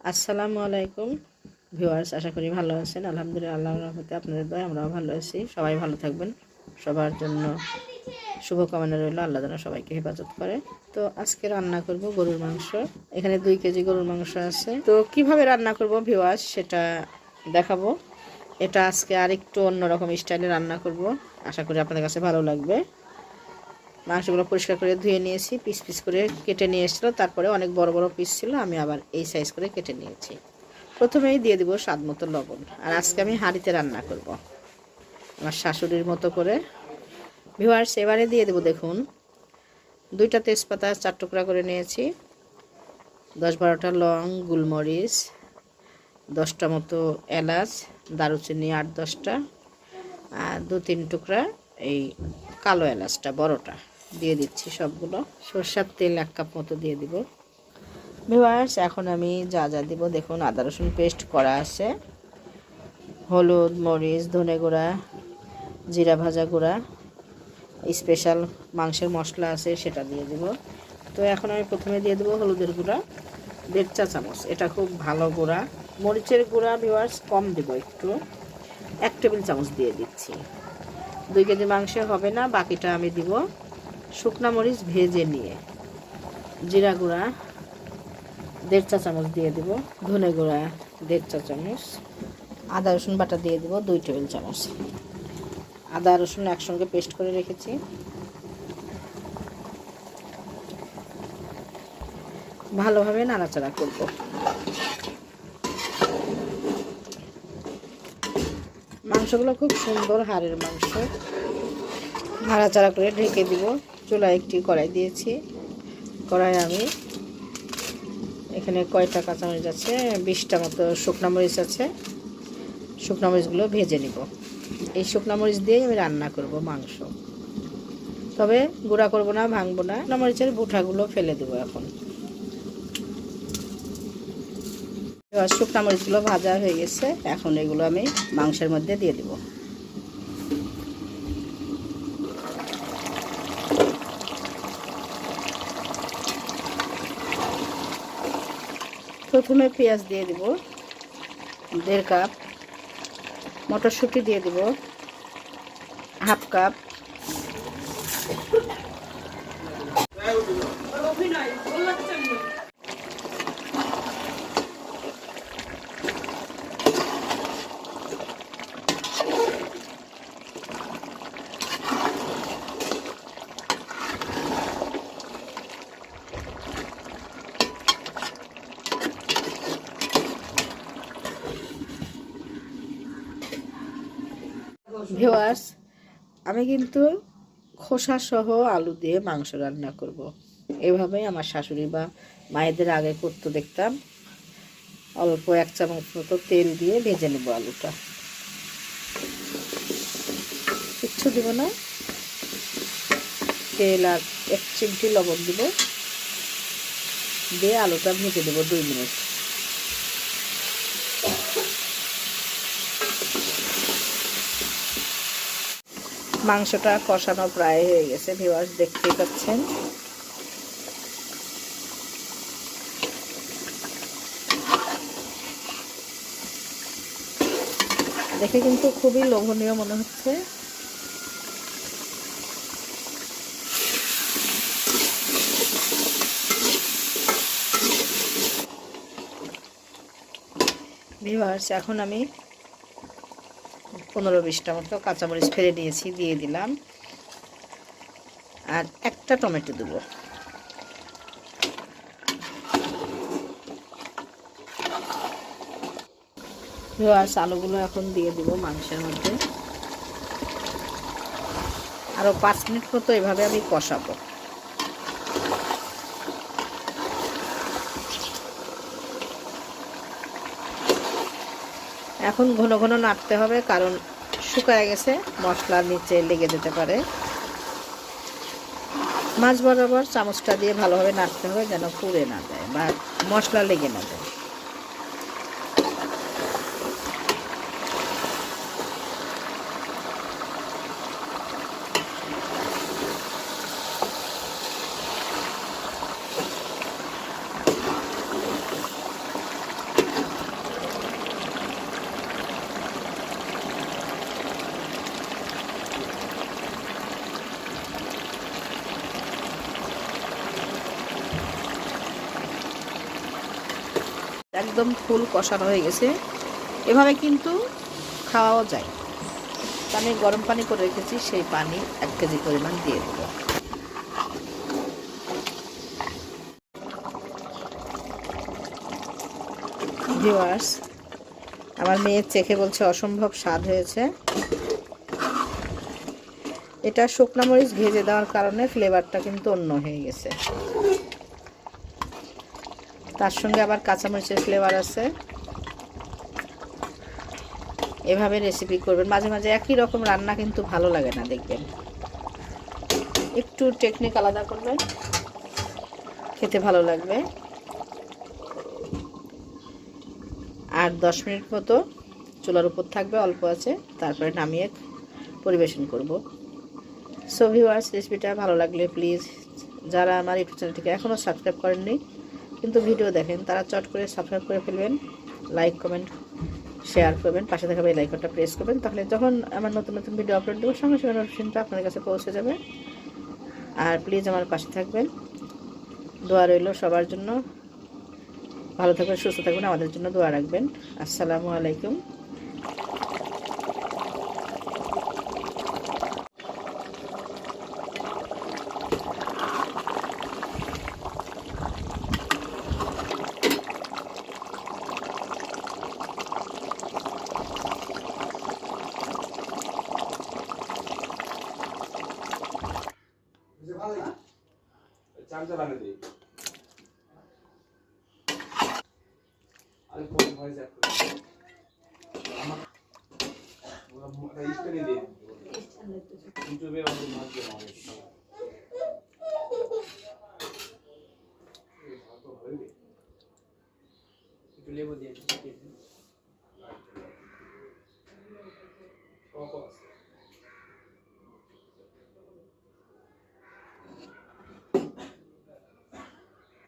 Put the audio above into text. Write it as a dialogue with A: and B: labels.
A: আসসালামু আলাইকুম। ভিউয়ার্স, আশা করি ভালো আছেন। আলহামদুলিল্লাহ, আল্লাহর রহমতে আপনাদের দয় আমরাও ভালো আছি। সবাই ভালো থাকবেন। সবার জন্য শুভকামনা রইল। আল্লাহ যেন সবাইকে হেফাজত করে। তো আজকে রান্না করব গরুর মাংস। এখানে দুই কেজি গরুর মাংস আছে। তো কীভাবে রান্না করব ভিউয়ার্স, সেটা দেখাবো। এটা আজকে আরেকটু অন্যরকম স্টাইলে রান্না করব। আশা করি আপনাদের কাছে ভালো লাগবে। মাংসগুলো পরিষ্কার করে ধুয়ে নিয়েছি, পিস পিস করে কেটে নিয়ে এসেছিল। তারপরে অনেক বড় বড় পিস ছিল, আমি আবার এই সাইজ করে কেটে নিয়েছি। প্রথমেই দিয়ে দিব স্বাদ মতো লবণ। আর আজকে আমি হাঁড়িতে রান্না করব। আমার শাশুড়ির মতো করে। ভিওয়ার্স এবারে দিয়ে দেবো দেখুন। দুইটা তেজপাতা চার টুকরা করে নিয়েছি। দশ বারোটা লং গুলমরিচ, দশটা মতো এলাচ, দারুচিনি আট দশটা, আর দু তিন টুকরা এই কালো এলাচটা, বড়টা। দিয়ে দিচ্ছি সবগুলো। সরষার তেল এক কাপ মতো দিয়ে দিব। ভিভার্স এখন আমি যা যা দিব, দেখুন, আদা, রসুন পেস্ট করা আছে। হলুদ, মরিচ, ধনে গুঁড়া, জিরা ভাজা গুঁড়া, স্পেশাল মাংসের মশলা আছে, সেটা দিয়ে দেব। তো এখন আমি প্রথমে দিয়ে দেবো হলুদের গুঁড়া, দেড় চা চামচ। এটা খুব ভালো গুঁড়া। মরিচের গুঁড়া ভিওয়ার্স কম দেবো একটু। এক টেবিল চামচ দিয়ে দিচ্ছি। দুই কেজি মাংস হবে না, বাকিটা আমি দিব। শুকনা মরিচ ভেজে নিয়ে জিরা গুঁড়া, দেড় চা চামচ দিয়ে দিব, ধনে গুঁড়া, দেড় চা চামচ, আদা, রসুন বাটা দিয়ে দেবো, দুই টেবিল চামচ। আদা, রসুন একসঙ্গে পেস্ট করে রেখেছি। ভালোভাবে নাড়াচাড়া করব। মাংসগুলো খুব সুন্দর হাড়ের মাংস। নাড়াচাড়া করে ঢেকে দিব। চুলায় একটি কড়াই দিয়েছি। কড়াই আমি এখানে কয়টা কাঁচামরিচ আছে? বিশটা মতো শুকনা মরিচ আছে। শুকনা মরিচগুলো ভেজে নিব। এই শুকনা মরিচ দিয়েই আমি রান্না করব মাংস। তবে গুঁড়া করব না, ভাঙবো না। শুকনা মরিচের বুঠাগুলো ফেলে দেবো এখন। এবার শুকনা মরিচগুলো ভাজা হয়ে গেছে। এখন এগুলো আমি মাংসের মধ্যে দিয়ে দেবো। প্রথমে পেঁয়াজ দিয়ে দিব দেড় কাপ মটরশুঁটি দিয়ে দিব হাফ কাপ। ভিওয়ার্স আমি কিন্তু খোসা সহ আলু দিয়ে মাংস রান্না করব। এভাবেই আমার শাশুড়ি বা মায়েদের আগে করতে দেখতাম। অল্প এক চামচ মতো তেল দিয়ে ভেজে নেব আলুটা। কিচ্ছু দিব না। তেল আর এক চিমটি লবণ দিব। দিয়ে আলুটা ভেজে দেবো দুই মিনিট। মাংসটা কষানো প্রায় হয়ে গেছে ভিওয়ার্স দেখতেই পাচ্ছেন। দেখে কিন্তু খুবই লোভনীয় মনে হচ্ছে। ভিওয়ার্স এখন আমি পনেরো বিশটা মতো কাঁচামরিচ ফেলে নিয়েছি দিয়ে দিলাম। আর একটা টমেটো দেবো। আর আলুগুলো এখন দিয়ে দিব মাংসের মধ্যে। আরও পাঁচ মিনিট মতো এভাবে আমি কষাবো। এখন ঘন ঘন নাড়তে হবে, কারণ শুকায় গেছে মশলার নিচে লেগে যেতে পারে। মাছ বরাবর চামচটা দিয়ে ভালোভাবে নাড়তে হবে যেন পুড়ে না যায় বা মশলা লেগে না যায়। একদম ফুল কষানো হয়ে গেছে। এভাবে কিন্তু খাওয়াও যায়। আমি গরম পানি করে রেখেছি, সেই পানি এক কেজি পরিমাণ দিয়ে দেবো। ভিউয়ার্স আমার মেয়ের চেখে বলছে অসম্ভব স্বাদ হয়েছে। এটা শুকনো মরিচ ভেজে দেওয়ার কারণে ফ্লেভারটা কিন্তু অন্য হয়ে গেছে। তার সঙ্গে আবার কাঁচামরিচের ফ্লেভার আছে। এভাবে রেসিপি করবেন। মাঝে মাঝে একই রকম রান্না কিন্তু ভালো লাগে না দেখবেন। একটু টেকনিক আলাদা করবেন। খেতে ভালো লাগবে। আর দশ মিনিট মতো চুলার উপর থাকবে, অল্প আছে। তারপরে নামিয়ে পরিবেশন করব। সো ভিউয়ার্স রেসিপিটা ভালো লাগলে প্লিজ যারা আমার ইউটিউব চ্যানেলটিকে এখনও সাবস্ক্রাইব করেননি কিন্তু ভিডিও দেখেন, তারা চট করে সাবস্ক্রাইব করে ফেলবেন লাইক কমেন্ট শেয়ার করবেন, পাশে থাকা বেল আইকনটা প্রেস করবেন, তাহলে যখন আমার নতুন নতুন ভিডিও আপলোড দেবো, সঙ্গে সঙ্গে নোটিফিকেশনটা আপনার কাছে পৌঁছে যাবে। আর প্লিজ আমার পাশে থাকবেন। দোয়া রইল সবার জন্য। ভালো থাকবেন, সুস্থ থাকবেন, আমাদের জন্য দোয়া রাখবেন। আসসালামু আলাইকুম।
B: চামচা বানিয়ে দিই আমি ফোন ভয়েস অ্যাড করি আমার ওরা স্টোরি দিয়ে ইউটিউবে আমাদের মাছ দিয়ে আমাদের একটু লেবু দিয়ে দিচ্ছি কপ আছে